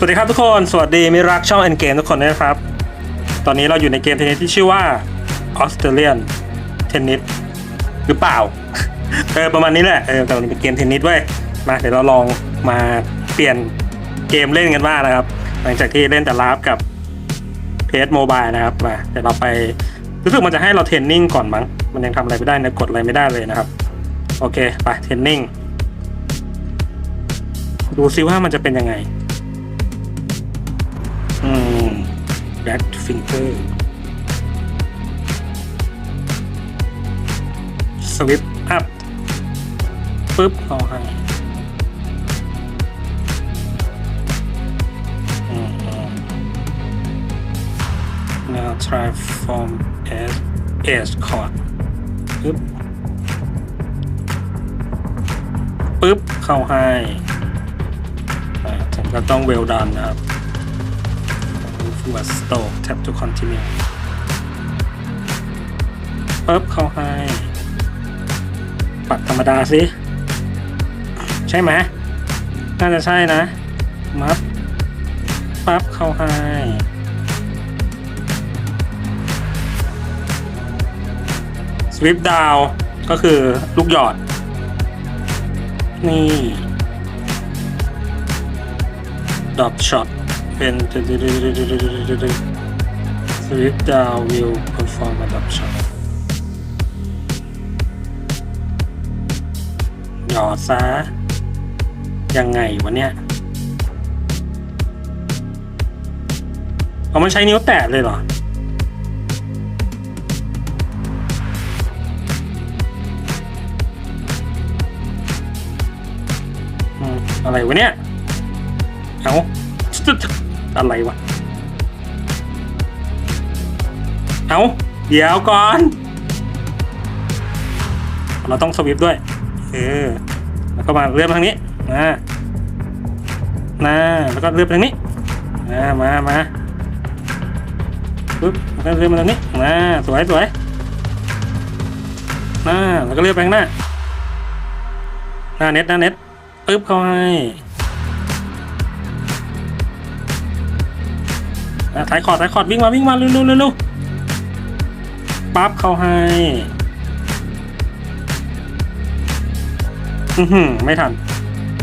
สวัสดีครับทุกคน สวัสดีมิรักช่อง End Game ทุกคนนะครับ ตอนนี้เราอยู่ในเกมเทนนิสที่ชื่อว่า Australian Tennis หรือเปล่า เออประมาณนี้แหละ เออแต่มันเป็นเกมเทนนิสเว้ย มาเดี๋ยวเราลองมาเปลี่ยนเกมเล่นกันบ้างนะครับ หลังจากที่เล่นแต่ลาฟกับเพจโมบายนะครับ มาเดี๋ยวเราไปรู้สึกมันจะให้เราเทรนนิ่งก่อนมั้ง มันยังทำอะไรไม่ได้นะกดอะไรไม่ได้เลยนะครับ โอเค ไปเทรนนิ่ง ดูซิว่ามันจะเป็นยังไง อืม back finger sweep up ปึ๊บเอาให้อืมอืม now try from S S chord ปึ๊บปึ๊บ เข้าให้อ่าผมก็ต้อง well done นะครับ Move was stop tap to continue ปึ๊บเข้าให้ ปัดธรรมดาสิ ใช่ไหมน่าจะใช่นะ มัดปั๊บเข้าให้สวิปดาวก็คือลูกหยอด นี่ดอปช็อต เป็นสวิปดาววิวเพอร์ฟอร์มดอปช็อตหยอดซะยังไงวะเนี่ยเอามันใช้นิ้วแตะเลยเหรอออะไรวะเนี่ย เอา อะไรวะ เอาเดี๋ยวก่อน เราต้องสวิปด้วย เออ แล้วก็มาเลื่อนมทางนี้นะนะแล้วก็เลื่อนทางนี้นะมามาปึ๊บแล้วก็เลื่อนมาทางนี้นะสวยสวยนะแล้วก็เลื่อนไปข้างหน้าหน้าเน็ตหน้าเน็ตปึ๊บเข้าให้ ถ่ายคอร์ดถ่ายคอร์ดวิ่งมาวิ่งมาเร็วเร็วเร็วปั๊บเข้าให้อือหือไม่ทัน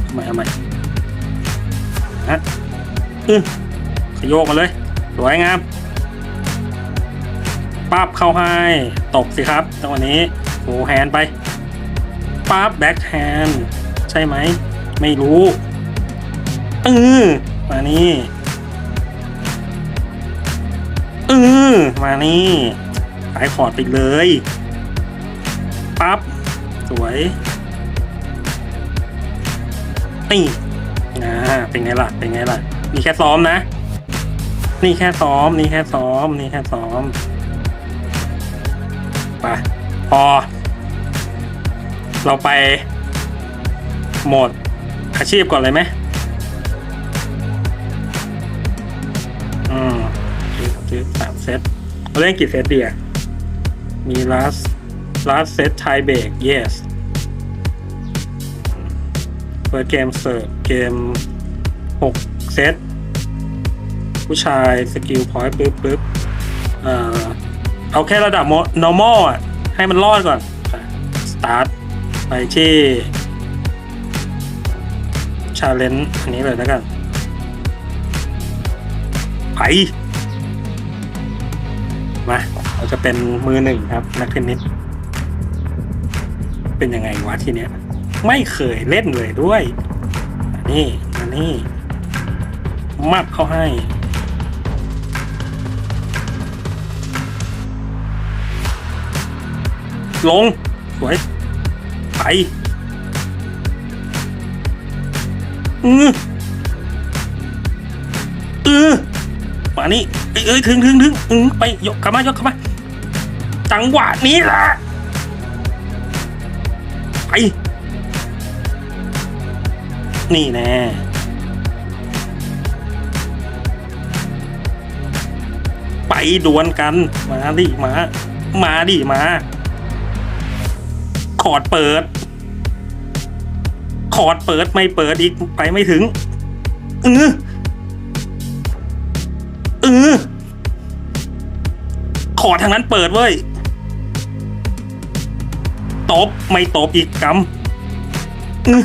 เอาใหม่เอาใหม่ฮะอือขยโยกมาเลย สวยงามปั๊บเข้าให้ตกสิครับจังหวะนี้โอ้แฮนไปปั๊บแบ็คแฮนใช่ไหม ไม่รู้เออมานี่ อมานี่ขายคอร์ดไปเลยปั๊บสวยนี่นะเป็นไงล่ะ เป็นไงล่ะ นี่แค่ซ้อมนะ นี่แค่ซ้อม นี่แค่ซ้อม นี่แค่ซ้อมไปพอ เราไปโหมดอาชีพก่อนเลยไหม ซื้อสามเซตเราเล่นกี่เซตเดีอะมี last last set tie break yes first game serve เกมหกเซต ผู้ชายสกิลพอยต์ปึ๊บปึ๊บเอ่อเอาแค่ระดับ normal อะ ให้มันรอดก่อน start ไปที่ชาเลนจ์อันนี้เลยแล้วกัน ไป มา เราจะเป็นมือหนึ่งครับ นักเทนนิส เป็นยังไงวะทีเนี้ย ไม่เคยเล่นเลยด้วยนนี้อันนี้มัดเข้าให้ลง สวย ไปอือเออมานี่ เอ้ยเอ้ยถึงถึงถึงอือไปยกกลับมายกกลับมาจังหวะนี้แหละไปนี่แน่ไปดวลกัน มาดิมา มาดิมาคอดเปิดคอดเปิดไม่เปิดอีกไปไม่ถึงเออ เออ ขอทางนั้นเปิดเว้ย ตบ ไม่ตบอีกกำเออ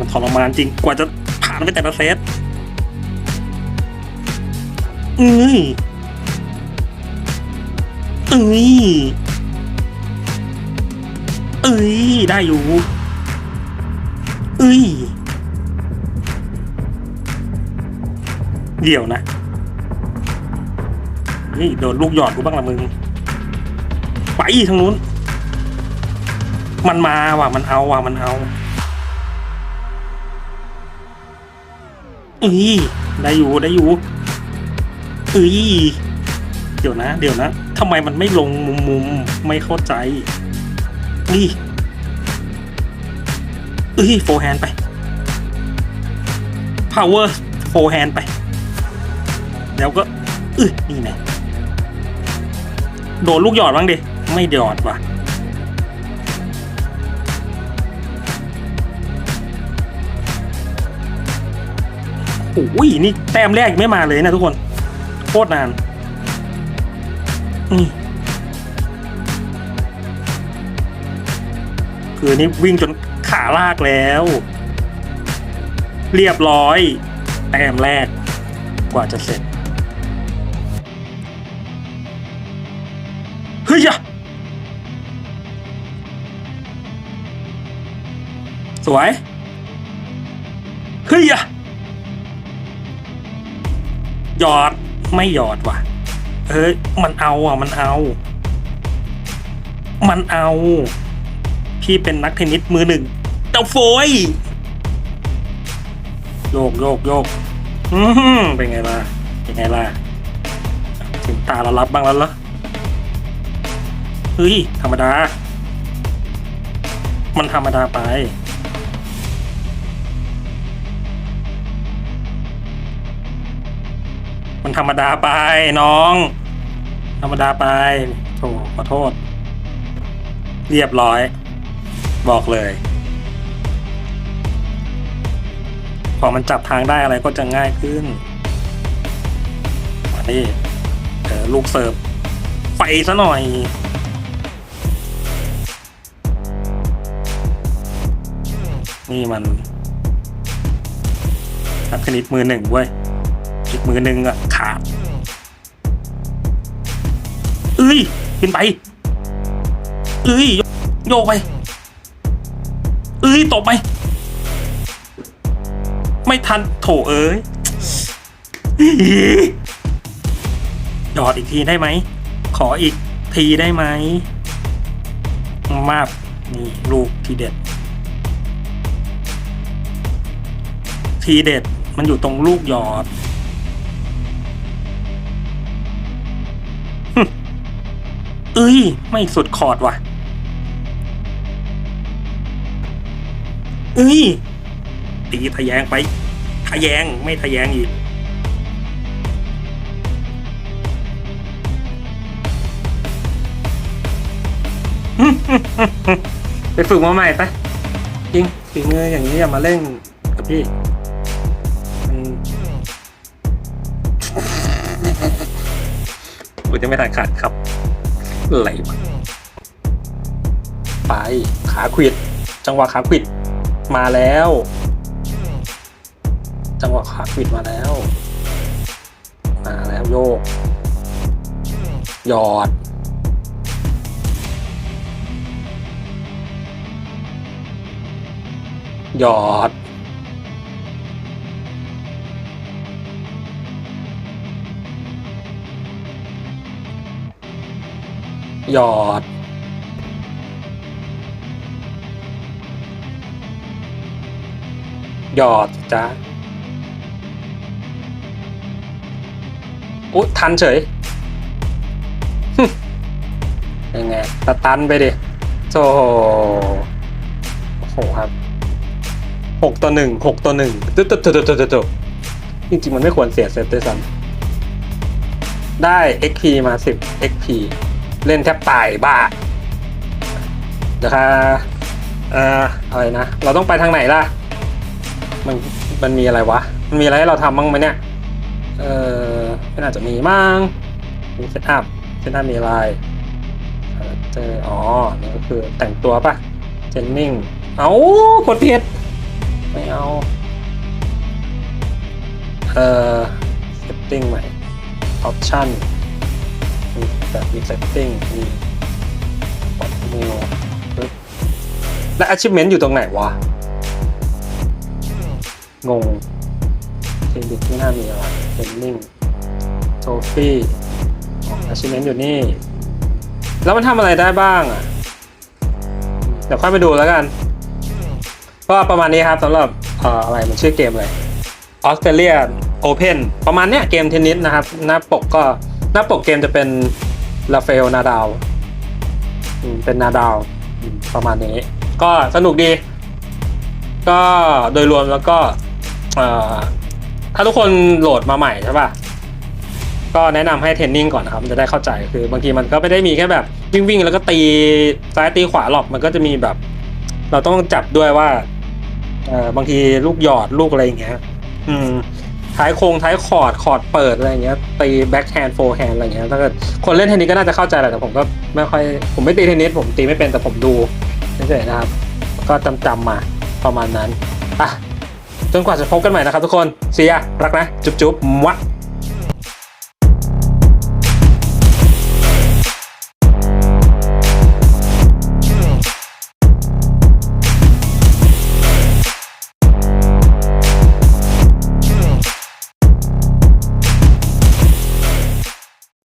มันทรมานจริง กว่าจะผ่านไปแต่ละเซตเอ้ยเอ้ยเอ้ย ได้อยู่ เอ้ย เดี๋ยวนะ นี่โดนลูกหยอดกูบ้างละมึง ไปทางนู้น มันมาว่ะ มันเอาว่ะ มันเอาเอ้ยได้อยู่ได้อยู่เอ้ยเดี๋ยวนะ เดี๋ยวนะทำไมมันไม่ลงมุมมุมไม่เข้าใจนี่เอ้ยโฟแฮนไป power โฟแฮนไป แล้วก็เอ้ยนี่ไง โดนลูกหยอดบ้างดิ ไม่หยอดว่ะ โอ้ย นี่แต้มแรกไม่มาเลยนะทุกคน โคตรนานนี่คือนี่วิ่งจนขาลากแล้ว เรียบร้อย แต้มแรกกว่าจะเสร็จ เฮ้ยสวย เฮ้ยหยอดไม่หยอดว่ะ เฮ้ย มันเอาอะ มันเอา มันเอา พี่เป็นนักเทนนิสมือหนึ่งเต้าโฟยโยกโยกโยกอือหือเป็นไงล่ะ เป็นไงล่ะ ถึงตาเรารับบ้างแล้วเหรอ เฮ้ย ธรรมดา มันธรรมดาไป มันธรรมดาไปน้อง ธรรมดาไปโถขอโทษ เรียบร้อย บอกเลยพอมันจับทางได้อะไรก็จะง่ายขึ้นมานี่เออลูกเสิร์ฟไฟซะหน่อย นี่มันนักคณิตมือหนึ่งเว้ยอีกมือหนึ่งอะขาดเอ้ยขึ้นไปเอ้ยโยโยกไปเอ้ยตบไป ไม่ทันโถเอ้ยหยอดอีกทีได้ไหม ขออีกทีได้ไหม มากนี่ลูกทีเด็ด ทีเด็ดมันอยู่ตรงลูกหยอด เอ้ย ไม่สุดขอดว่ะ เอ้ย ตีทะแยงไป ทะแยงไม่ทะแยงอีก ไปฝึกมาใหม่ไปจริงฝีมืออย่างนี้อย่ามาเล่นกับพี่ กูจะไม่ทันขาดครับไหลไปขาขวิด จังหวะขาขวิดมาแล้ว จังหวะขาขวิดมาแล้ว มาแล้วโยก หยอดหยอด หยอด หยอดจ้าอุ๊ทันเฉยยังไงตะตันไปดิโธ่โอ้โหครับหกต่อหนึ่งหกต่อหนึ่งตึ๊ดตึ๊ดตึ๊ดตึ๊ดตึ๊ดตึ๊ดจริงๆมันไม่ควรเสียเซตด้วยซ้ำได้ XP มา 10 XP เล่นแทบตายบ้าเดี๋ยวค่ะอ่ออะไรนะ เราต้องไปทางไหนล่ะ มัน มันมีอะไรวะ มันมีอะไรให้เราทำบ้างไหมเนี่ย เออไม่น่าจะมีมั้งมีเซตอัพ เซตอัพมีอะไรเจอ อ๋อ นี่ก็คือแต่งตัวปะเจนนิ่ง เอากดผิดไม่เอา เอ่อ setting ใหม่ option มีแบบมี setting มีกด new ปึ๊บและ achievement อยู่ตรงไหนวะ งงเทนดิกไม่หน่ามีอะไรเป็นนิ่งโทฟี่ achievement อยู่นี่ แล้วมันทำอะไรได้บ้างอะ เดี๋ยวค่อยไปดูแล้วกัน ก็ประมาณนี้ครับสำหรับเอ่ออะไรมันชื่อเกมอะไรออสเตรเลียโอเพนประมาณเนี้ยเกมเทนนิสนะครับ หน้าปกก็ หน้าปกเกมจะเป็นลาเฟลนาดาวเป็นนาดาวประมาณนี้ ก็สนุกดี ก็โดยรวมแล้วก็ถ้าทุกคนโหลดมาใหม่ใช่ป่ะ ก็แนะนำให้เทรนนิ่งก่อนนะครับมันจะได้เข้าใจคือบางทีมันก็ไม่ได้มีแค่แบบวิ่งวิ่งแล้วก็ตีซ้ายตีขวาหรอกมันก็จะมีแบบ เราต้องจับด้วยว่าบางทีลูกหยอดลูกอะไรอย่างเงี้ย อืม ท้ายโครงท้ายคอร์ดคอร์ดเปิดอะไรเงี้ยตีแบ็คแฮนด์โฟร์แฮนด์อะไรเงี้ยถ้าเกิดคนเล่นเทนนิสก็น่าจะเข้าใจแหละแต่ผมก็ไม่ค่อยผมไม่ตีเทนนิสผมตีไม่เป็นแต่ผมดูเฉยๆนะครับ ก็จำจำๆมาประมาณนั้นอะจนกว่าจะพบกันใหม่นะครับทุกคนเสียรักนะ จุ๊บๆมวะ